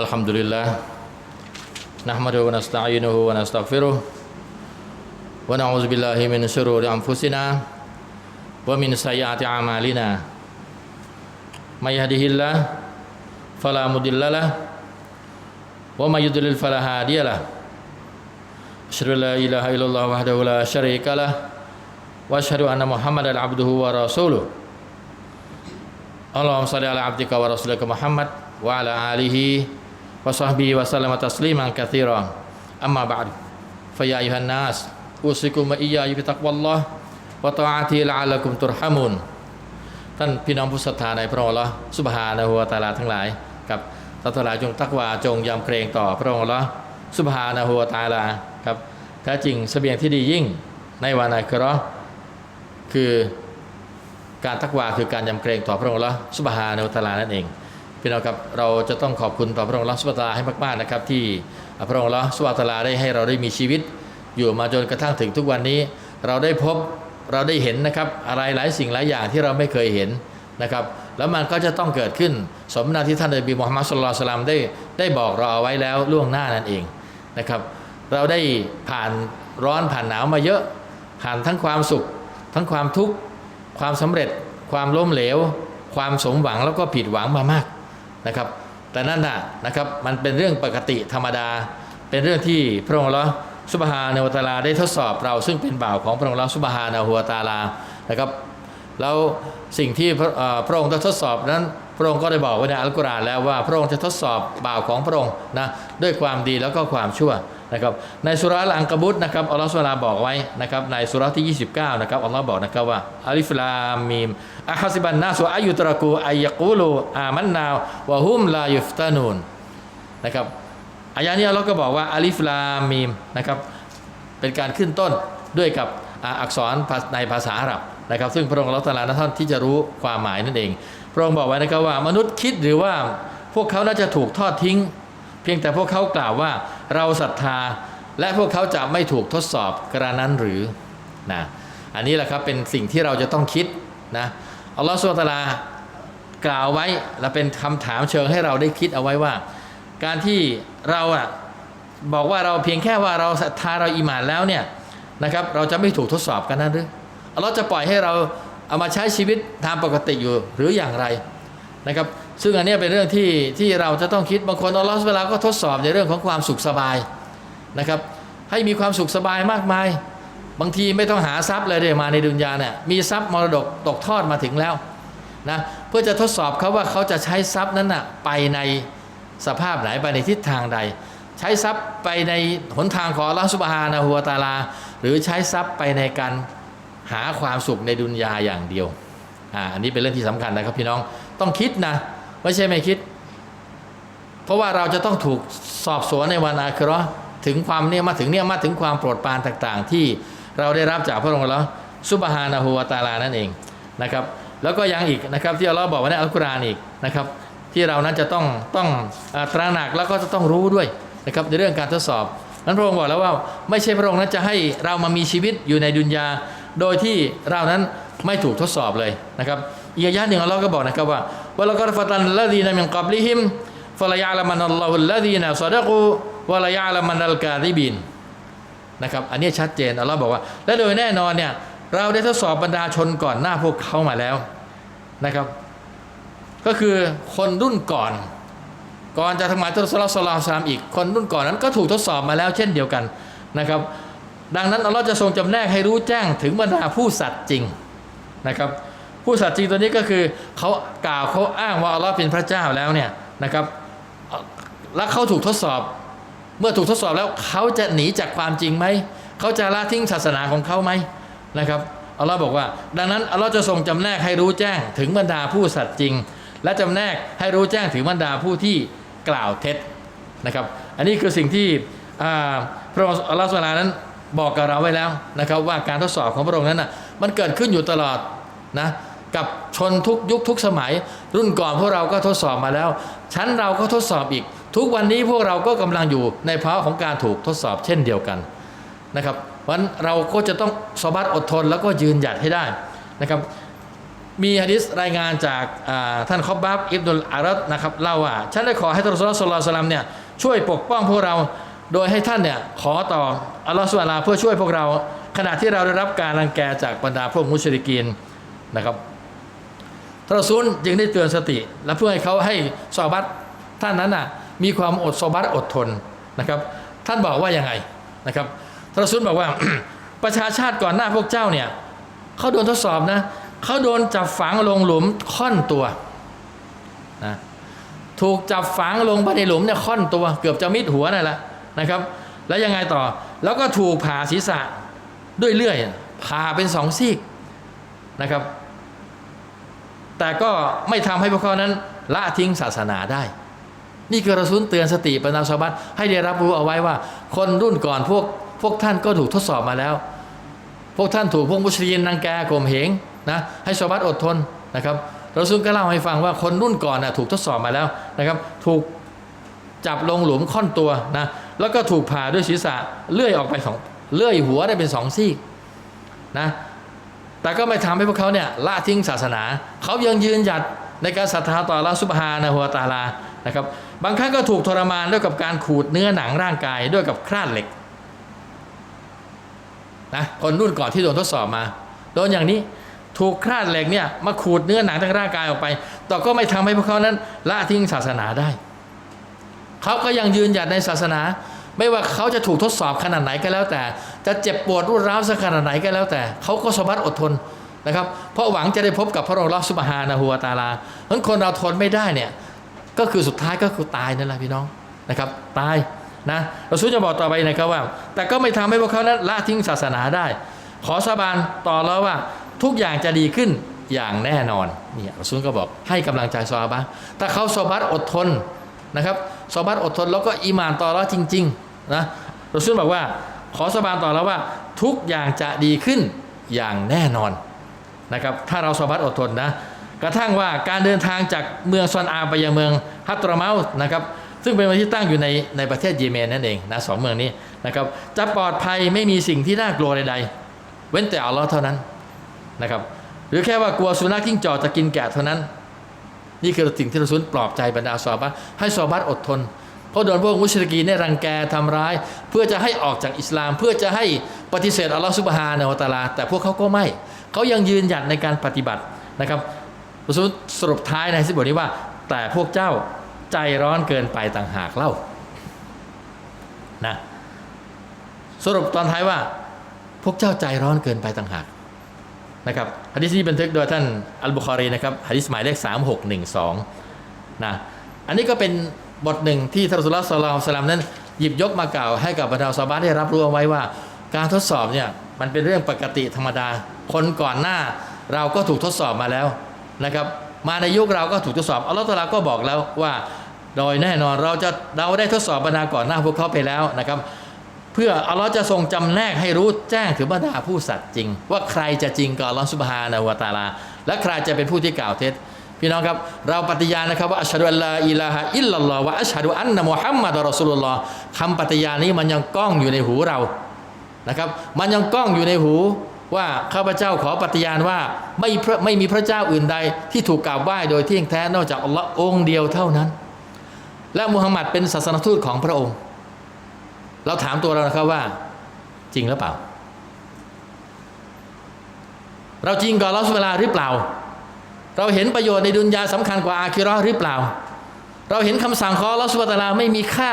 Alhamdulillah Nahmadu wa nasta'inuhu wa nasta'firuh Wa na'udzu billahi min syururi anfusina Wa min sayyati amalina. May yahdihillah Fala mudillalah Wa may yudlil fala hadiyalah. Asyhadu la ilaha illallah wahdahu la syarikalah Wa asyhadu anna Muhammadan abduhu wa rasuluh. Allahumma salli ala abdika wa rasulika Muhammad Wa ala alihi وصحبه وسلم تسليما كثيرا أما بعد فيا أيها الناس أوصيكم وإياي بتقوى الله وطاعته لعلكم ترحمون ท่านพี่น้องผู้ศรัทธาในพระองค์ละสุบฮานะฮูวะตะอาลาทั้งหลายกับท่านทั้งหลายจงตักวาจงยำเกรงต่อพระองค์ละสุบฮานะฮูวะตะอาลาครับแท้จริงเสบียงที่ดียิ่งในวันอัคราะห์คือการตักวาคือการยำเกรงต่อพระองค์ละสุบฮานะฮูวะตะอาลานั่นเอง พี่น้องครับเราจะต้องขอบคุณต่อพระองค์ละสุบฮานะฮูวะตาให้มากๆนะครับที่พระองค์ละสุบฮานะฮูวะตาได้ให้เราได้มีชีวิต อยู่มาจนกระทั่งถึงทุกวันนี้ เราได้พบเราได้เห็นนะครับอะไรหลายสิ่งหลายอย่างที่เราไม่เคยเห็นนะครับแล้วมันก็จะต้องเกิดขึ้นสมนาที่ท่านนบีมุฮัมมัดสุลลัลสลามได้ได้บอกเราเอาไว้แล้วล่วงหน้านั่นเองนะครับเราได้ผ่านร้อนผ่านหนาวมาเยอะ ผ่านทั้งความสุข ทั้งความทุกข์ความสำเร็จ ความล้มเหลว ความสมหวังแล้วก็ผิดหวังมามาก นะครับ แต่นั่นน่ะนะครับมันเป็นเรื่องปกติธรรมดา เป็นเรื่องที่พระองค์ละสุบฮานาวตาลาได้ทดสอบเราซึ่งเป็นบ่าวของพระองค์ละสุบฮานาหัวตาลานะครับแล้วสิ่งที่พระเอ่อพระองค์จะทดสอบนั้นพระองค์ก็ได้บอกไว้ในอัลกุรอานแล้วว่าพระองค์จะทดสอบบ่าวของพระองค์นะด้วยความดีแล้วก็ความชั่ว นะครับในสุราอังกบุตนะครับอัลลอฮฺสุลาบอกไว้นะครับในสุราที่ 29นะครับอัลลอฮ์บอกนะครับว่าอัลิฟลามีมอะฮัซิบันนาสุอายุตระกูอายกูลูอามันนาวะฮุมลายุฟตานูนนะครับอายะนี้อัลลอฮ์ก็บอกว่าอัลิฟลามีมนะครับเป็นการขึ้นต้นด้วยกับอักษรในภาษาอาหรับนะครับซึ่งพระองค์อัลลาะห์ตาลานท่านที่จะรู้ความหมายนั่นเอง พระองค์บอกไว้นะครับว่ามนุษย์คิดหรือว่าพวกเขาน่าจะถูกทอดทิ้ง เพียงแต่พวกเขากล่าวว่า เราศรัทธาและพวกเขาจะไม่ถูกทดสอบกระนั้นหรือนะอันนี้แหละครับเป็นสิ่งที่เราจะต้องคิดนะอัลลอฮฺสุลตาลากล่าวไว้และเป็นคำถามเชิงให้เราได้คิดเอาไว้ว่า การที่เราอะบอกว่าเราเพียงแค่ว่าเราศรัทธาเราอีหมานแล้วเนี่ยนะครับเราจะไม่ถูกทดสอบกันนั้นหรือเราจะปล่อยให้เราเอามาใช้ชีวิตตามปกติอยู่หรืออย่างไรนะครับ ซึ่งอันนี้เป็นเรื่องที่ที่เราจะต้องคิดบางคนอัลลอฮฺเวลาก็ทดสอบในเรื่องของความสุขสบายนะครับ ให้มีความสุขสบายมากมาย บางทีไม่ต้องหาทรัพย์เลยเดี๋ยวมาในดุนยาเนี่ยมีทรัพย์มรดกตกทอดมาถึงแล้วนะเพื่อจะทดสอบเขาว่าเขาจะใช้ทรัพย์นั้นนะไปในสภาพไหนไปในทิศทางใด ใช้ทรัพย์ไปในหนทางของอัลลอฮฺสุบฮานะฮูวตาลา หรือใช้ทรัพย์ไปในการหาความสุขในดุนยาอย่างเดียวอ่าอันนี้เป็นเรื่องที่สำคัญนะครับพี่น้องต้องคิดนะ ไม่ใช่ไม่คิด เพราะว่าเราจะต้องถูกสอบสวนในวันอาคราะถึงความเนี่ยมาถึงเนี่ยมาถึงความโปรดปรานต่างๆ ที่เราได้รับจากพระองค์แล้วสุบฮานะฮูวะตาลานั่นเองนะครับ แล้วก็ยังอีกนะครับ ที่อัลลอฮ์บอกไว้ในอัลกุรอานอีกนะครับ ที่เรานั้นจะต้องต้องตระหนักแล้วก็จะต้องรู้ด้วยนะครับในเรื่องการทดสอบนั้นพระองค์บอกแล้วว่าไม่ใช่พระองค์นั้นจะให้เรามามีชีวิตอยู่ในดุนยา โดยที่เรานั้นไม่ถูกทดสอบเลยนะครับอีกอายะหนึ่งอัลลอฮ์ก็บอกนะครับว่า วะละกอดฟะตันละดีนะมินกับลิฮิมฟะลายะละมันอัลลอฮุลละดีนะซอดะกูวะลายะละมันอัลกาดิบินนะครับอันนี้ชัดเจนอัลลอฮ์บอกว่า และโดยแน่นอนเนี่ยเราได้ทดสอบบรรดาชนก่อนหน้าพวกเขามาแล้วนะครับ ก็คือคนรุ่นก่อน ก่อนจะทำงานทดสอบสลาสามอีก คนรุ่นก่อนนั้นก็ถูกทดสอบมาแล้วเช่นเดียวกันนะครับ ดังนั้นอัลลอฮ์จะทรงจำแนกให้รู้แจ้งถึงบรรดาผู้สัตย์จริงนะครับ ผู้สัตย์จริงตัวนี้ก็คือเขากล่าวเขาอ้างว่าอัลลอฮ์เป็นพระเจ้าแล้วเนี่ยนะครับแล้วเขาถูกทดสอบ เมื่อถูกทดสอบแล้วเขาจะหนีจากความจริงไหมเขาจะละทิ้งศาสนาของเขาไหมนะครับอัลลอฮ์บอกว่า ดังนั้นอัลลอฮ์จะทรงจำแนกให้รู้แจ้งถึงบรรดาผู้สัตย์จริง และจำแนกให้รู้แจ้งถึงบรรดาผู้ที่กล่าวเท็จนะครับ อันนี้คือสิ่งที่พระองค์อัลลอฮฺสุลานนั้นบอกกับเราไว้แล้วนะครับ ว่าการทดสอบของพระองค์นั้นนะมันเกิดขึ้นอยู่ตลอดนะ กับชนทุกยุคทุกสมัย รุ่นก่อนพวกเราก็ทดสอบมาแล้ว ชั้นเราก็ทดสอบอีก ทุกวันนี้พวกเราก็กำลังอยู่ในภาวะของการถูกทดสอบเช่นเดียวกันนะครับวันเราก็จะต้องสบัดอดทนแล้วก็ยืนหยัดให้ได้นะครับมีฮะดิษรายงานจากาท่านคอบบับอิบนุลอารัตนะครับเล่าว่าฉันได้ขอให้ท่านสุลัยฮิวะซัลลัมเนี่ยช่วยปกป้องพวกเราโดยให้ท่านเนี่ยขอต่ออัลลอฮฺสุบฮานะฮูวะตาลาเพื่อช่วยพวกเรา ขณะที่เราได้รับการรังแกจากบรรดาพวกมุชริกีนนะครับ รอซูลจึงได้เตือนสติ และเพื่อให้เขาให้ซอบัตท่านนั้นน่ะมีความอดซอบัตอดทนนะครับ ท่านบอกว่ายังไงนะครับท่านรอซูลบอกว่าประชาชาติก่อนหน้าพวกเจ้าเนี่ยเขาโดนทดสอบนะเขาโดนจับฝังลงหลุมค่อนตัวนะถูกจับฝังลงไปในหลุมเนี่ยค่อนตัว เกือบจะมิดหัวนั่นแหละนะครับ แล้วยังไงต่อแล้วก็ถูกผ่าศีรษะด้วยเลื่อยผ่าเป็นสองซีกนะครับ แต่ก็ไม่ทำให้พวกเขานั้นละทิ้งศาสนาได้ นี่คือรอซูลเตือนสติบรรดาชาวบ้านให้ได้รับรู้เอาไว้ว่า คนรุ่นก่อนพวกพวกท่านก็ถูกทดสอบมาแล้ว พวกท่านถูกพวกมุชรินรังแกข่มเหงนะให้ชาวบ้านอดทนนะครับรอซูลก็เล่าให้ฟังว่าคนรุ่นก่อนนะถูกทดสอบมาแล้วนะครับ ถูกจับลงหลุมค่อนตัวนะแล้วก็ถูกผ่าด้วยศีรษะเลื่อยออกไปสองเลื่อยหัวได้เป็นสองซี่นะ แต่ก็ไม่ทำให้พวกเขาเนี่ยละทิ้งศาสนา เขายังยืนหยัดในการศรัทธาต่อลลอฮฺซุบฮานะฮูวตาลานะครับบางครั้งก็ถูกทรมานด้วยกับการขูดเนื้อหนังร่างกายด้วยกับคราดเหล็กนะคนรุ่นก่อนที่โดนทดสอบมาโดนอย่างนี้ถูกคราดเหล็กเนี่ยมาขูดเนื้อหนังทางร่างกายออกไป แต่ก็ไม่ทำให้พวกเขานั้นละทิ้งศาสนาได้ เขาก็ยังยืนหยัดในศาสนา ไม่ว่าเขาจะถูกทดสอบขนาดไหนก็แล้วแต่ จะเจ็บปวดรุนร้าวสักขนาดไหนก็แล้วแต่ เขาก็สมบัติอดทนนะครับ เพราะหวังจะได้พบกับพระองค์ลอสุบฮานะฮูวตาลาเพราะคนเราทนไม่ได้เนี่ย ก็คือสุดท้ายก็คือตายนั่นแหละพี่น้องนะครับ ตายนะเราสู้จะบอกต่อไปนะครับว่า แต่ก็ไม่ทำให้พวกเขานั้นละทิ้งศาสนาได้ ขอสาบานต่อแล้วว่าทุกอย่างจะดีขึ้นอย่างแน่นอนนี่เราซูก็บอกให้กำลังใจซอฮาบะห์ถ้าเขาซอบัตอดทนนะครับ ซอบัตอดทนแล้วก็อีหมานต่อแล้วจริงๆนะเราซูลบอกว่า ขอสบานต่อแล้วว่า ทุกอย่างจะดีขึ้นอย่างแน่นอนนะครับถ้าเราซอบัตอดทนนะกระทั่งว่าการเดินทางจากเมืองซอนอาไปยังเมืองฮัตรเมาส์นะครับซึ่งเป็นเมืองที่ตั้งอยู่ในในประเทศเยเมนนั่นเองนะสองเมืองนี้นะครับจะปลอดภัยไม่มีสิ่งที่น่ากลัวใดๆเว้นแต่อัลลอฮ์เท่านั้นนะครับหรือแค่ว่ากลัวสุนัขจิ้งจอกจะกินแกะเท่านั้น นี่คือสิ่งที่เราสุนปลอบใจบรรดาซอบะห์ให้ซอบัตอดทน เพราะโดนพวกมุชริกีเนี่ยรังแกทำร้าย เพื่อจะให้ออกจากอิสลาม เพื่อจะให้ปฏิเสธอัลลอฮ์ซุบฮานะฮูวตาลา แต่พวกเขาก็ไม่ เขายังยืนหยัดในการปฏิบัตินะครับรอซูลสรุปท้ายในสิบทนี้ว่า แต่พวกเจ้าใจร้อนเกินไปต่างหากเล่านะสรุปตอนท้ายว่า พวกเจ้าใจร้อนเกินไปต่างหาก นะครับฮะดิษนี้บันทึกโดยท่านอัลบุคอรีนะครับฮะดิษหมายเลข 3612นะอันนี้ก็เป็นบทหนึ่งที่ท่านรสุลลอฮ์อลลัลลอฮุอะลัยฮิวะซัลลัมนั้น หยิบยกมากล่าวให้กับบรรดาซาบะห์ได้รับรู้เอาไว้ว่า การทดสอบเนี่ยมันเป็นเรื่องปกติธรรมดา คนก่อนหน้าเราก็ถูกทดสอบมาแล้วนะครับมาในยุคเราก็ถูกทดสอบอัลลอฮฺตะอาลาก็บอกแล้วว่า โดยแน่นอนเราจะเราได้ทดสอบบรรดาก่อนหน้าพวกเขาไปแล้วนะครับ เพื่ออัลลอฮ์จะทรงจำแนกให้รู้แจ้งถึงบรรดาผู้สัตย์จริง ว่าใครจะจริงกับอัลลอฮ์สุบฮานะฮูวะตาลา และใครจะเป็นผู้ที่กล่าวเท็จ พี่น้องครับ เราปฏิญาณนะครับว่าอัชฮะดุอัลลาอิลาฮะอิลลัลลอฮ์วะอัชฮะดุอันนะมุฮัมมัดรอสูลุลลอฮ์คำปฏิญาณนี้มันยังก้องอยู่ในหูเรานะครับ มันยังก้องอยู่ในหูว่าข้าพเจ้าขอปฏิญาณว่าไม่ไม่มีพระเจ้าอื่นใดที่ถูกกราบไหว้โดยเที่ยงแท้นอกจากอัลลอฮ์องค์เดียวเท่านั้น และมุฮัมมัดเป็นศาสนทูตของพระองค์ เราถามตัวเรานะครับว่า จริงหรือเปล่า เราจริงกับอัลอฮ์สุบฮาหรือเปล่า เราเห็นประโยชน์ในดุนยาสำคัญกว่าอาคิราะห์หรือเปล่า เราเห็นคำสั่งของลอฮ์สุบฮาไม่มีค่า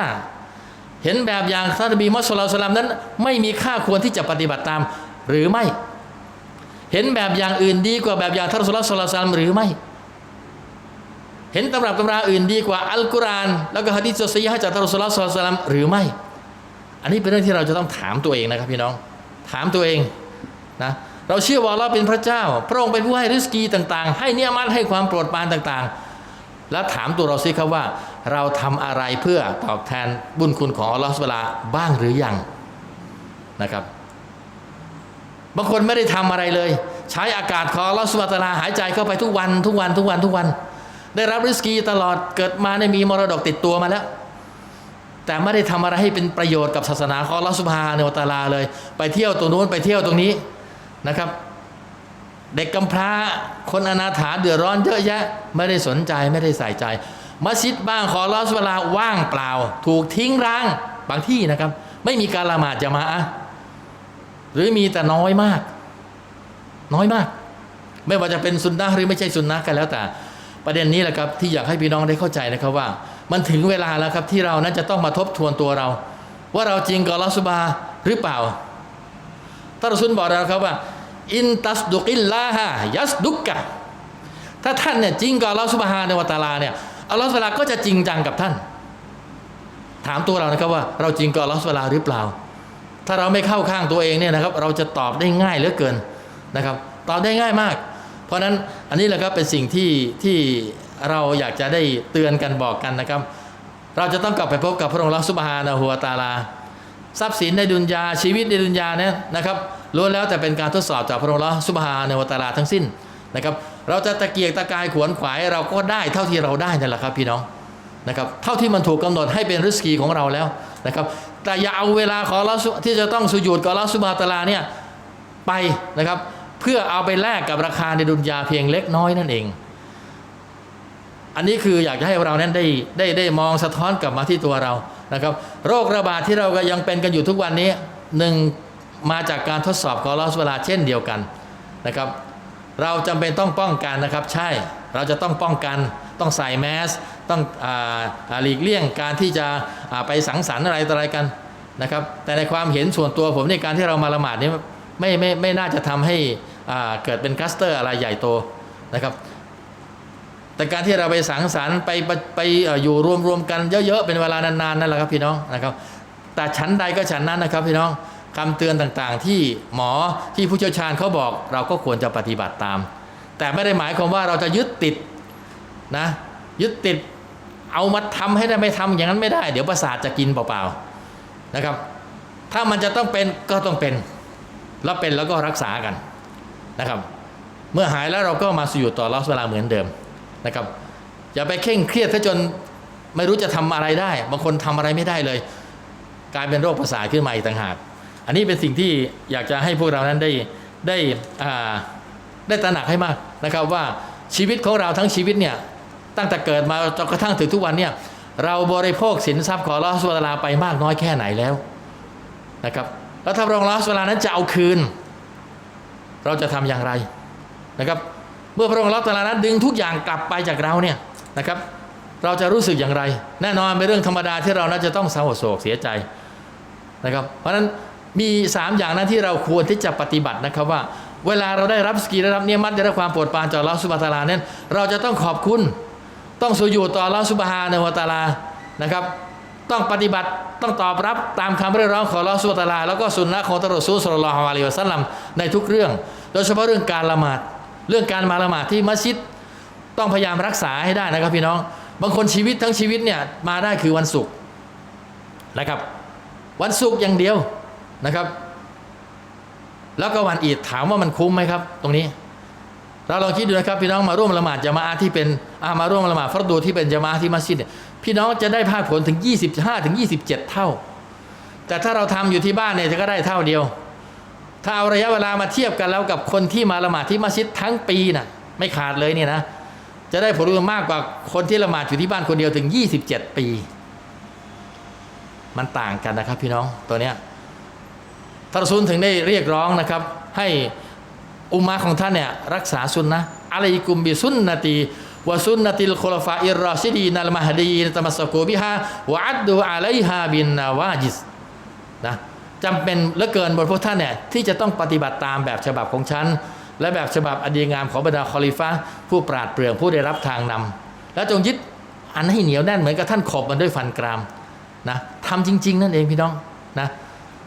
เห็นแบบอย่างท่านบีมัสลลัลสลัมนั้น ไม่มีค่าควรที่จะปฏิบัติตามหรือไม่ เห็นแบบอย่างอื่นดีกว่าแบบอย่างท่านสุลลัลสลัมหรือไม่เห็นตำรับตำราอื่นดีกว่าอัลกุรอานแล้วก็ฮะดีษซีฮะจากท่านสุลลัลสลัมหรือไม่ อันนี้เป็นเรื่องที่เราจะต้องถามตัวเองนะครับพี่น้อง ถามตัวเองนะเราเชื่อว่าเราเป็นพระเจ้า พระองค์เป็นผู้ให้ริสกีต่างๆ ให้เนียมันให้ความโปรดปรานต่างๆ แล้วถามตัวเราสิครับว่า เราทำอะไรเพื่อตอบแทนบุญคุณของอัลลอฮฺสุบฮานะบ้างหรือยังนะครับ บางคนไม่ได้ทำอะไรเลย ใช้อากาศของอัลลอฮฺสุบฮานะหายใจเข้าไปทุกวันทุกวันทุกวันทุกวัน ได้รับริสกีตลอดเกิดมาได้มีมรดกติดตัวมาแล้ว แต่ไม่ได้ทำอะไรให้เป็นประโยชน์กับศาสนาของอัลอสุบฮานวตาลาเลย ไปเที่ยวตรงนู้นไปเที่ยวตรงนี้นะครับ เด็กกำพร้าคนอนาถาเดือดร้อนเยอะแยะ ไม่ได้สนใจไม่ได้ใส่ใจ มัสยิดบ้างขอรอสเวลาว่างเปล่า ถูกทิ้งร้างบางที่นะครับ ไม่มีการละหมาดจะมาอะห์หรือมีแต่น้อยมาก น้อยมาก ไม่ว่าจะเป็นสุนนะหรือไม่ใช่สุนนะกันแล้วแต่ ประเด็นนี้แหละครับที่อยากให้พี่น้องได้เข้าใจนะครับว่า มันถึงเวลาแล้วครับที่เรานั้นจะต้องมาทบทวนตัวเรา ว่าเราจริงกับอัลลอฮฺซุบาหรือเปล่าท่านรอซูลบอกเราครับว่า อินตัสดุกิลลาฮะยัสดุกกะถ้าท่านเนี่ยจริงกับอัลลอฮฺซุบฮานวะตาลาเนี่ยอัลลอฮฺซุบฮานะฮูวะตะอาลาก็จะจริงจังกับท่าน ถามตัวเรานะครับว่าเราจริงกับอัลลอฮฺซุบาลาหรือเปล่า ถ้าเราไม่เข้าข้างตัวเองเนี่ยนะครับ เราจะตอบได้ง่ายเหลือเกินนะครับ ตอบได้ง่ายมาก เพราะฉะนั้นอันนี้แหละครับเป็นสิ่งที่ที่ เราอยากจะได้เตือนกันบอกกันนะครับ เราจะต้องกลับไปพบกับพระองค์ละสุบฮานะฮูวะตาลา ทรัพย์สินในดุนยาชีวิตในดุนยาเนี่ยนะครับล้วนแล้วแต่เป็นการทดสอบจากพระองค์ละสุบฮานะฮูวะตาลาทั้งสิ้นนะครับ เราจะตะเกียกตะกายขวนขวายเราก็ได้เท่าที่เราได้นั่นแหละครับพี่น้องนะครับเท่าที่มันถูกกำหนดให้เป็นริสกีของเราแล้วนะครับ แต่อย่าเอาเวลาของเราที่จะต้องสุญูดกับเราสุบาตาลาเนี่ยไปนะครับ เพื่อเอาไปแลกกับราคาในดุนยาเพียงเล็กน้อยนั่นเอง อันนี้คืออยากจะให้เรานั้นได้ได้ได้มองสะท้อนกลับมาที่ตัวเรานะครับ โรคระบาดที่เราก็ยังเป็นกันอยู่ทุกวันนี้หนึ่งมาจากการทดสอบของลอสเวลาเช่นเดียวกันนะครับ เราจำเป็นต้องป้องกันนะครับ ใช่เราจะต้องป้องกันต้องใส่แมสต้องอ่าหลีกเลี่ยงการที่จะอ่าไปสังสรรค์อะไรต่ออะไรกันนะครับ แต่ในความเห็นส่วนตัวผมในการที่เรามาละหมาดนี้ไม่ไม่ไม่น่าจะทำให้อ่าเกิดเป็นคลัสเตอร์อะไรใหญ่โตนะครับ แต่การที่เราไปสังสรรค์ไปไปไปอยู่รวมรวมกันเยอะๆเป็นเวลานานๆนั่นแหละครับพี่น้องนะครับ แต่ชั้นใดก็ชั้นนั้นนะครับพี่น้องคำเตือนต่างๆ ที่หมอที่ผู้เชี่ยวชาญเขาบอก เราก็ควรจะปฏิบัติตาม แต่ไม่ได้หมายความว่าเราจะยึดติดนะยึดติดเอามาทำให้ได้ไม่ทำอย่างนั้นไม่ได้ เดี๋ยวประสาทจะกินเปล่าๆนะครับ ถ้ามันจะต้องเป็นก็ต้องเป็น แล้วเป็นแล้วก็รักษากันนะครับ เมื่อหายแล้วเราก็มาสู่ต่อรอสเวลาเหมือนเดิม นะครับ อย่าไปเคร่งเครียดซะจนไม่รู้จะทำอะไรได้ บางคนทำอะไรไม่ได้เลย กลายเป็นโรคประสาทขึ้นมาอีกต่างหาก อันนี้เป็นสิ่งที่อยากจะให้พวกเรานั้นได้ได้ได้ตระหนักให้มากนะครับว่าชีวิตของเราทั้งชีวิตเนี่ยตั้งแต่เกิดมาจนกระทั่งถึงทุกวันเนี่ยเราบริโภคสินทรัพย์ของลอสวาลาไปมากน้อยแค่ไหนแล้วนะครับแล้วถ้ารองลอสวาลานั้นจะเอาคืน เราจะทำอย่างไรนะครับ เมื่อพระองค์อัลลอฮฺตะอาลานั้นดึงทุกอย่างกลับไปจากเราเนี่ยนะครับ เราจะรู้สึกอย่างไร แน่นอนเป็นเรื่องธรรมดาที่เราน่าจะต้องเศร้าโศกเสียใจนะครับ เพราะฉะนั้นมี 3 อย่างนั้นที่เราควรที่จะปฏิบัตินะครับว่า เวลาเราได้รับสกีได้รับเนียมัตได้รับความโปรดปรานจากอัลอสุบฮานะตะอาลานั้นเราจะต้องขอบคุณ ต้องสุญูดต่ออัลอสุบฮานวตะอาลานะครับต้องปฏิบัติต้องตอบรับตามคำเรียกร้องของอัลอสุบานะตะอาลา แล้วก็สุนนะของตรอซูลสุลลัลลอฮุอะลัยวะซัลลัมในทุกเรื่อง โดยเฉพาะเรื่องการละหมาด เรื่องการมาละหมาดที่มัสยิดต้องพยายามรักษาให้ได้นะครับพี่น้อง บางคนชีวิตทั้งชีวิตเนี่ยมาได้คือวันศุกร์นะครับ วันศุกร์อย่างเดียวนะครับ แล้วก็วันอีดถามว่ามันคุ้มไหมครับ ตรงนี้ เราลองคิดดูนะครับพี่น้องมาร่วมละหมาดจามะอาที่เป็นอามาร่วมละหมาดฟัรดูที่เป็นจามาที่มัสยิดเนี่ยพี่น้องจะได้ภาคผลถึง 25ถึง27 เท่า แต่ถ้าเราทำอยู่ที่บ้านเนี่ยจะก็ได้เท่าเดียว ถ้าเอาระยะเวลามาเทียบกันแล้วกับคนที่มาละหมาดที่มัสยิดทั้งปีน่ะไม่ขาดเลยเนี่ยนะจะได้ผลรวมมากกว่าคนที่ละหมาดอยู่ที่บ้านคนเดียวถึง 27 ปี มันต่างกันนะครับพี่น้องตัวเนี้ยทานรซูลถึงได้เรียกร้องนะครับ ให้อุมมะของท่านเนี่ยรักษาสุนนะอะลัยกุมบิสุนนตีวะสุนนติลคุลฟาอิรรอชิดีนัลมหดีนตมัสกูบิฮาวะอัดดูอะลัยฮาบินนาวาจิสนะ จำเป็นเหลือเกินบนพวกท่านเนี่ยที่จะต้องปฏิบัติตามแบบฉบับของฉัน และแบบฉบับอดีงามของบรรดาคอลิฟะห์ผู้ปราดเปรื่องผู้ได้รับทางนำและจงยึดอันให้เหนียวแน่นเหมือนกับท่านขบมันด้วยฟันกรามนะทำจริง ๆ นั่นเองพี่น้องนะ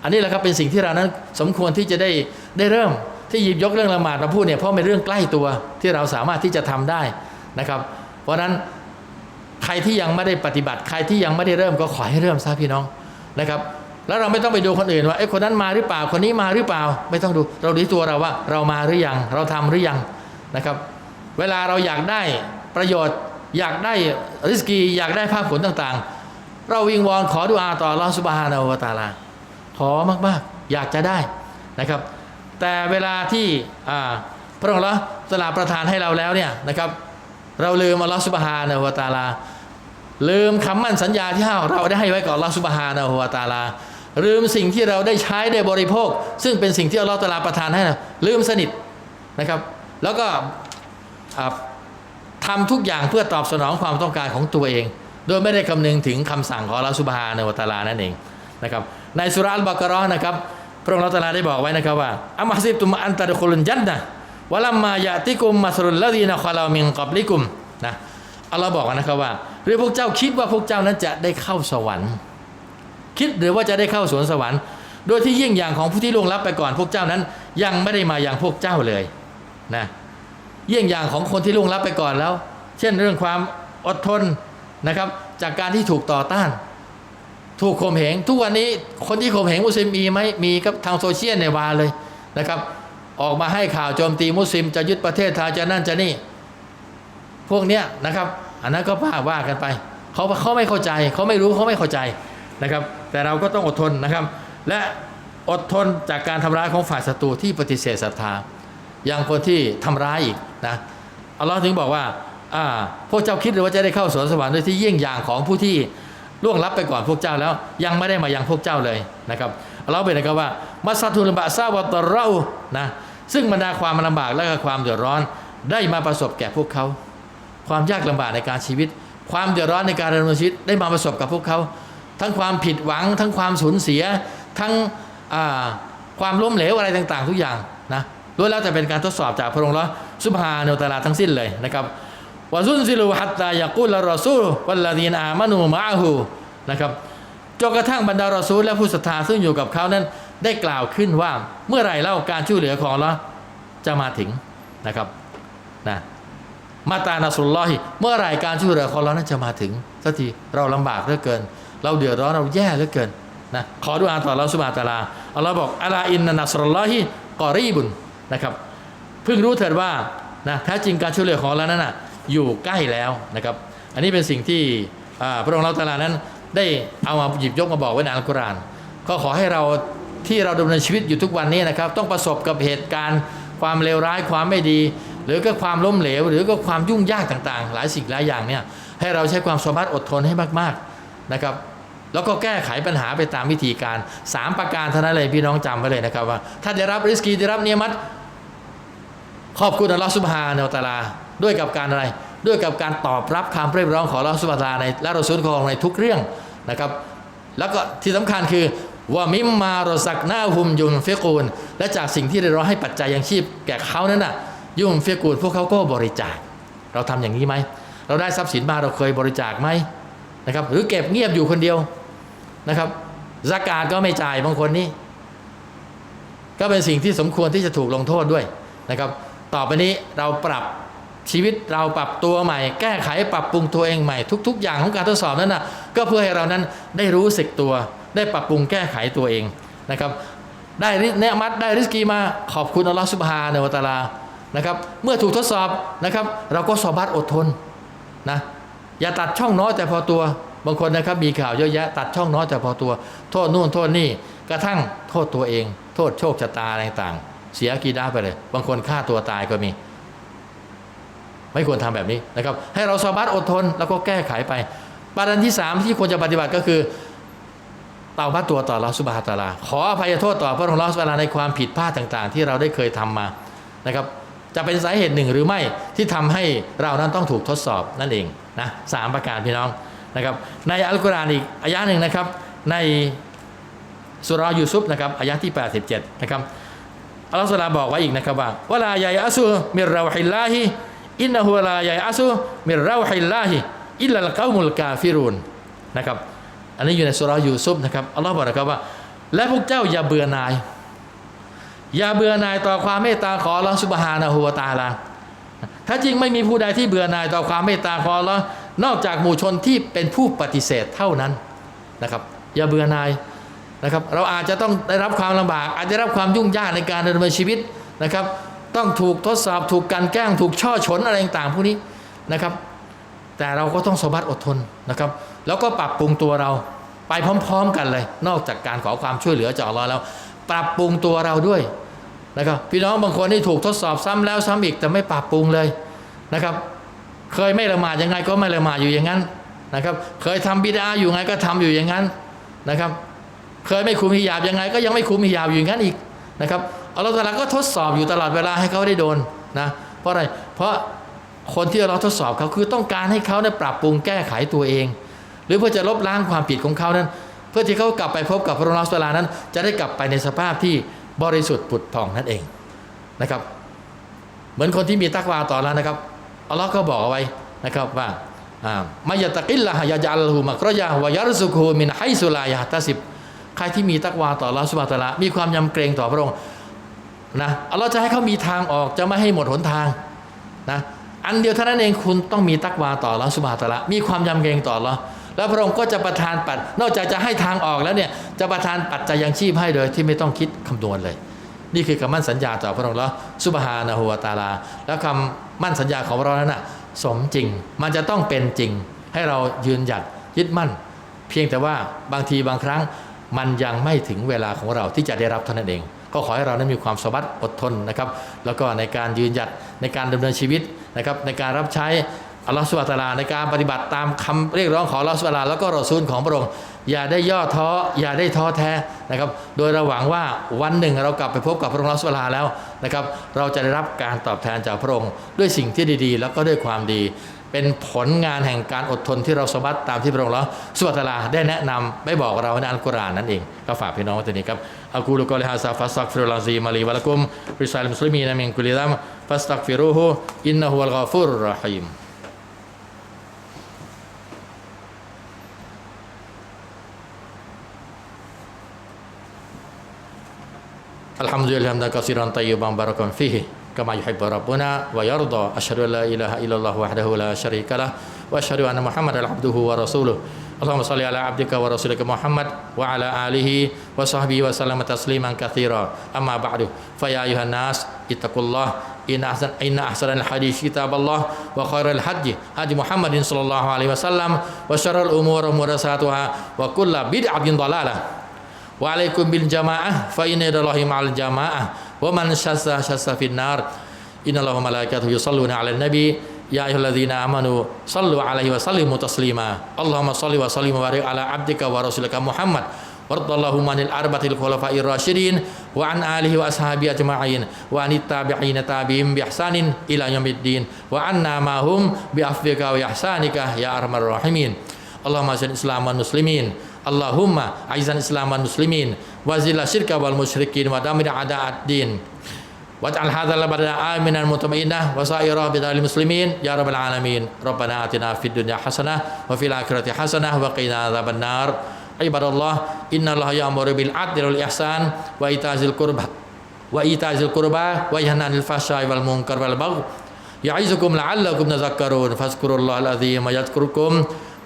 อันนี้แหละครับเป็นสิ่งที่เรานั้นสมควรที่จะได้ได้เริ่มที่หยิบยกเรื่องละหมาดมาพูดเนี่ยเพราะเป็นเรื่องใกล้ตัวที่เราสามารถที่จะทำได้นะครับ เพราะฉะนั้นใครที่ยังไม่ได้ปฏิบัติใครที่ยังไม่ได้เริ่มก็ขอให้เริ่มซะพี่น้องนะครับ แล้วเราไม่ต้องไปดูคนอื่นว่าไอ้คนนั้นมาหรือเปล่าคนนี้มาหรือเปล่า ไม่ต้องดูเราดีตัวเราว่า เรามาหรือยัง เราทำหรือยังนะครับ เวลาเราอยากได้ประโยชน์ อยากได้ริสกีอยากได้ภาพผลต่างๆ เราวิงวอนขอดุอาต่ออัลอสุบฮานาวตาลา ขอมากๆ อยากจะได้นะครับ แต่เวลาที่พระองค์ละตลาประทานให้เราแล้วเนี่ยนะครับ เราลืมอัลลอฮฺสุบฮานะฮูวตาลา ลืมคำมั่นสัญญาที่เราได้ให้ไว้กับอัลลอฮฺสุบฮานะฮูวตาลา ลืมสิ่งที่เราได้ใช้ได้บริโภค ซึ่งเป็นสิ่งที่อัลลอฮฺตาลาประทานให้เราลืมสนิทนะครับ แล้วก็อ่าทำทุกอย่างเพื่อตอบสนองความต้องการของตัวเอง โดยไม่ได้คำนึงถึงคำสั่งของอัลลอฮฺสุบฮานะวะตาลานั่นเองนะครับในสุราอัลบากราะห์นะครับพระองค์อัลลอฮฺตาลาได้บอกไว้นะครับว่าอัมฮัซิบตุมอันตะดุคุลุนจันนะวะลัมมายะติกุมมัสรุลลดีนะคอลามินกับลิกุมนะอัลลอฮ์บอกนะครับว่าหรือพวกเจ้าคิดว่าพวกเจ้านั้นจะได้เข้าสวรรค์ คิดหรือว่าจะได้เข้าสวนสวรรค์ โดยที่ยิ่งอย่างของผู้ที่ล่วงลับไปก่อนพวกเจ้านั้น ยังไม่ได้มาอย่างพวกเจ้าเลยนะเยี่ยงอย่างของคนที่ล่วงลับไปก่อนแล้ว เช่นเรื่องความอดทนนะครับ จากการที่ถูกต่อต้าน ถูกข่มเหงทุกวันนี้คนที่ข่มเหงมุสลิมมีไหมมีครับทางโซเชียลในวาเลยนะครับ ออกมาให้ข่าวโจมตีมุสลิม จะยึดประเทศไทยจะนั่นจะนี่ พวกเนี้ยนะครับ อันนั้นก็ว่าว่ากันไปเขาเขาไม่เข้าใจเขาไม่รู้เขาไม่เข้าใจ นะครับแต่เราก็ต้องอดทนนะครับ และอดทนจากการทำร้ายของฝ่ายศัตรูที่ปฏิเสธศรัทธาอย่างคนที่ทำร้ายอีกนะอัลลอฮ์ถึงบอกว่าอ่าพวกเจ้าคิดหรือว่าจะได้เข้าสวนสวรรค์โดยที่เยี่ยงอย่างของผู้ที่ล่วงลับไปก่อนพวกเจ้าแล้ว ยังไม่ได้มายังพวกเจ้าเลยนะครับอัลลอฮ์เป็นนะครับว่ามัสตุลบะซาวตรเรานะซึ่งบรรดาความลำบากและความเดือดร้อนได้มาประสบแก่พวกเขา ความยากลำบากในการชีวิต ความเดือดร้อนในการดำเนินชีวิตได้มาประสบกับพวกเขา ทั้งความผิดหวัง ทั้งความสูญเสีย ทั้งความล้มเหลวอะไรต่างๆ ทุกอย่างนะล้วนแล้วแต่เป็นการทดสอบจากพระองค์ละสุบฮาเนตะลาทั้งสิ้นเลยนะครับวะซุนซิลูฮัตตายากุลรอซูวัลลดีนอามานูมะอาหูนะครับจนกระทั่งบรรดารอซูลและผู้ศรัทธาซึ่งอยู่กับเขานั้นได้กล่าวขึ้นว่าเมื่อไรเล่าการช่วยเหลือของเราจะมาถึงนะครับนะมาตานาสุลลอฮิเมื่อไรการช่วยเหลือของเรานั้นจะมาถึงสักทีเราลำบากเหลือเกิน เราเดือดร้อนเราแย่เหลือเกินนะขอดุอาต่อเราสุบาตาลาอัลลอฮ์บอกอัลาอินนนัสรลลอฮิกอรีบุนนะครับเพิ่งรู้เถิดว่านะแท้จริงการช่วยเหลือของเรานั้นนะอยู่ใกล้แล้วนะครับ อันนี้เป็นสิ่งที่พระองค์เราตาลานั้นได้เอามาหยิบยกมาบอกไว้ในอัลกุรอานก็ขอให้เราที่เราดำเนินชีวิตอยู่ทุกวันนี้นะครับ ต้องประสบกับเหตุการณ์ความเลวร้ายความไม่ดี หรือก็ความล้มเหลว หรือก็ความยุ่งยากต่างๆ หลายสิ่งหลายอย่างเนี่ยให้เราใช้ความสามารถอดทนให้มากๆ นะครับ แล้วก็แก้ไขปัญหาไปตามวิธีการ 3 ประการเท่านั้นเลยพี่น้องจำไว้เลยนะครับว่า ถ้าได้รับริสกีได้รับเนียมัตขอบคุณอัลลอฮฺสุบฮาเนตะอาลา ด้วยกับการอะไร ด้วยกับการตอบรับคำเรียกร้องของอัลลอฮฺสุบฮานะฮูวะตาลาในและเราสุลของในทุกเรื่องนะครับ แล้วก็ที่สำคัญคือว่ามิมมารสักหน้าหุมยุนเฟกูลและจากสิ่งที่ได้ร้องให้ปัจจัยยังชีพแก่เขานั้นน่ะยุนเฟกูลพวกเขาก็บริจาค เราทำอย่างนี้ไหม เราได้ทรัพย์สินมาเราเคยบริจาคไหม นะครับ หรือเก็บเงียบอยู่คนเดียวนะครับสกาดก็ไม่จ่ายบางคนนี่ก็เป็นสิ่งที่สมควรที่จะถูกลงโทษด้วยนะครับ ต่อไปนี้เราปรับชีวิตเราปรับตัวใหม่ แก้ไขปรับปรุงตัวเองใหม่ ทุก ๆ อย่างของการทดสอบนั้นนะก็เพื่อให้เรานั้นได้รู้สึกตัว ได้ปรับปรุงแก้ไขตัวเองนะครับ ได้เนยมัดได้ริสกีมาขอบคุณอัลลอฮฺสุบฮาเนวตาลานะครับ เมื่อถูกทดสอบนะครับ เราก็สอบัตอดทนนะ อย่าตัดช่องน้อยแต่พอตัว บางคนนะครับมีข่าวเยอะแยะตัดช่องน้อยแต่พอตัว โทษนู่นโทษนี่กระทั่งโทษตัวเอง โทษโชคชะตาอะไรต่างเสียกีดาไปเลย บางคนฆ่าตัวตายก็มี ไม่ควรทำแบบนี้นะครับ ให้เราสบัตอดทนแล้วก็แก้ไขไป ประเด็นที่ 3 ที่ควรจะปฏิบัติก็คือเตาบัตตัวต่อเราสุบฮาตาลา ขออภัยโทษต่อพระองค์ลอสุบาลาในความผิดพลาดต่าง ๆ ที่เราได้เคยทำมานะครับ จะเป็นสาเหตุหนึ่งหรือไม่ที่ทำให้เรานั้นต้องถูกทดสอบนั่นเองนะสามประการพี่น้องนะครับในอัลกุรอานอีกอายะหนึ่งนะครับ ในสุรายูซุฟนะครับอายะที่ 87 นะครับอัลลอฮฺสุลาบอกไว้อีกนะครับว่าวลายายอัสุมิรเราฮิลลาฮิอินนะฮุลายายอัสุมิรเราฮิลลาฮิอิลลัลกามุลกาฟิรุนนะครับ อันนี้อยู่ในสุรายูซุฟนะครับอัลลอฮ์บอกนะครับว่า และพวกเจ้าอย่าเบื่อนาย อย่าเบื่อหน่ายต่อความเมตตาของอัลลอฮ์สุบฮานะฮูวตาลาถ้าจริงไม่มีผู้ใดที่เบื่อหน่ายต่อความเมตตาของอัลอนอกจากหมู่ชนที่เป็นผู้ปฏิเสธเท่านั้นนะครับ อย่าเบื่อหน่ายนะครับ เราอาจจะต้องได้รับความลำบาก อาจจะได้รับความยุ่งยากในการดำเนินชีวิตนะครับ ต้องถูกทดสอบถูกกลันแกล้งถูกช่อฉนอะไรต่างๆพวกนี้นะครับ แต่เราก็ต้องสมบัดอดทนนะครับ แล้วก็ปรับปรุงตัวเราไปพร้อม ๆ กันเลย นอกจากการขอความช่วยเหลือจากอัลลอฮ์แล้ว ปรับปรุงตัวเราด้วยนะครับพี่น้องบางคนที่ถูกทดสอบซ้ำแล้วซ้ำอีกแต่ไม่ปรับปรุงเลยนะครับ เคยไม่ละหมาดยังไงก็ไม่ละหมาดอยู่อย่างนั้นนะครับ เคยทำบิดาอยู่ไงก็ทำอยู่อย่างนั้นนะครับ เคยไม่คุมฮิญาบยังไง ก็ยังไม่คุมฮิญาบอยู่อย่างนั้นอีกนะครับอัลลอฮฺตะอาลาก็ทดสอบอยู่ตลอดเวลาให้เขาได้โดนนะเพราะอะไรเพราะคนที่เราทดสอบเขาคือต้องการให้เขาได้ปรับปรุงแก้ไขตัวเอง หรือเพื่อจะลบล้างความผิดของเขานั้น เพื่อที่เขากลับไปพบกับพระองค์ลอฮฺตะอาลานั้น จะได้กลับไปในสภาพที่บริสุทธิ์ผุดผ่องนั่นเองนะครับ เหมือนคนที่มีตักวาต่อแล้วนะครับอัลลอฮ์ก็บอกเอาไว้นะครับว่าอ่ามายะตะกิลละฮะยะจัลฮูมักรยะวะยัรซุกฮูมินไฮซุลายะตาสิบใครที่มีตักวาต่อลลอสุบานะตะอาลามีความยำเกรงต่อพระองค์นะอัลลอฮ์จะให้เขามีทางออกจะไม่ให้หมดหนทางนะอันเดียวเท่านั้นเองคุณต้องมีตักวาต่อลลอสุบานะตะอาลามีความยำเกรงต่อลอ แล้วพระองค์ก็จะประทานปัด นอกจากจะให้ทางออกแล้วเนี่ยจะประทานปัจจัยยังชีพให้โดยที่ไม่ต้องคิดคำนวณเลย นี่คือคำมั่นสัญญาต่อพระองค์แล้วสุบฮานะฮูวตาลา แล้วคำมั่นสัญญาของเรานั้นน่ะสมจริงมันจะต้องเป็นจริง ให้เรายืนหยัดยึดมั่น เพียงแต่ว่าบางทีบางครั้งมันยังไม่ถึงเวลาของเราที่จะได้รับเท่านั้นเอง ก็ขอให้เรานั้นมีความสวัสดิ์อดทนนะครับ แล้วก็ในการยืนหยัดในการดำเนินชีวิตนะครับในการรับใช้ อัลลอฮฺสุบะตาลาในการปฏิบัติตามคำเรียกร้องของอัลลอฮฺสุบะตาลาแล้วก็รอซูลของพระองค์อย่าได้ย่อท้ออย่าได้ท้อแท้นะครับ โดยเราหวังว่าวันหนึ่งเรากลับไปพบกับพระองค์อัลลอฮฺสุบะตาลาแล้วนะครับ เราจะได้รับการตอบแทนจากพระองค์ด้วยสิ่งที่ดีๆ แล้วก็ด้วยความดี เป็นผลงานแห่งการอดทนที่เราสบัดตามที่พระองค์ละสุบฮานะฮูวะตาลาได้แนะนำไม่บอกเราในอัลกุรอานนั่นเองก็ฝากพี่น้องไว้ตรงนี้ครับอักูลุกอลิฮะซาฟัสตักฟิรุลาซีมาลีวะละกุมริซัลมุสลิมีนมินกุลิดัมฟัสตักฟิรุฮูอินนะฮุวัลกอฟุรรหีม Alhamdulillah hamdan katsiran tayyiban barakan fihi kama yuhibbu rabbuna wa yarda. Asyhadu an la ilaha illallah wahdahu la syarikalah wa asyhadu anna Muhammadal abduhu wa rasuluh. Allahumma salli ala abdika wa rasulika Muhammad wa ala alihi wa sahbihi wa sallam tasliman katsira. Amma ba'du. Fa ya ayuhan nas ittaqullah inna ahsan inna ahsanal hadis kitaballah wa khairal hadi hadi Muhammadin sallallahu alaihi wasallam wa syarrul umuri muhdatsatuha wa kullu bid'atin dhalalah. Wa alaikum bil jamaah fa inna idallahi ma'al jamaah wa man syasa syasa finnar. Innallahu malaikatu yusalluna 'alan nabi ya ayyuhalladzina amanu sallu 'alaihi wa sallimu taslima. Allahumma salli wa sallim wa barik ala 'abdika wa rasulika Muhammad. Wardallahu manil arbatil khulafai rasyidin wa an alihi wa ashabi ajma'in wa anit tabi'in tabi'in bi ihsanin ila yaumiddin wa anna mahum bi afwika wa ihsanika ya arhamar rahimin. Allahumma salli Islam muslimin Allahumma aizan Islam islaman muslimin wa zilla syirka wal musyrikin wa damir ada'ad din wa ta'al hadzal amin al mutmainnah wa sa'ira bidal muslimin ya rabbal alamin rabbana atina fid dunya hasanah wa fil akhirati hasanah wa qina adzaban nar ibadallah inna innallaha ya'muru bil adli wal ihsan wa ita'zil qurba wa ita'zil qurba wa yanha 'anil fahsya'i wal munkar wal bagh ya'izukum يعظكم لعلكم تذكرون فاذكروا الله wa يذكركم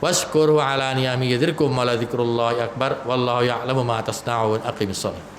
واشكروا على نعمه. يذكركم ولذكر الله أكبر. والله يعلم ما تصنعون. أقيم الصلاة.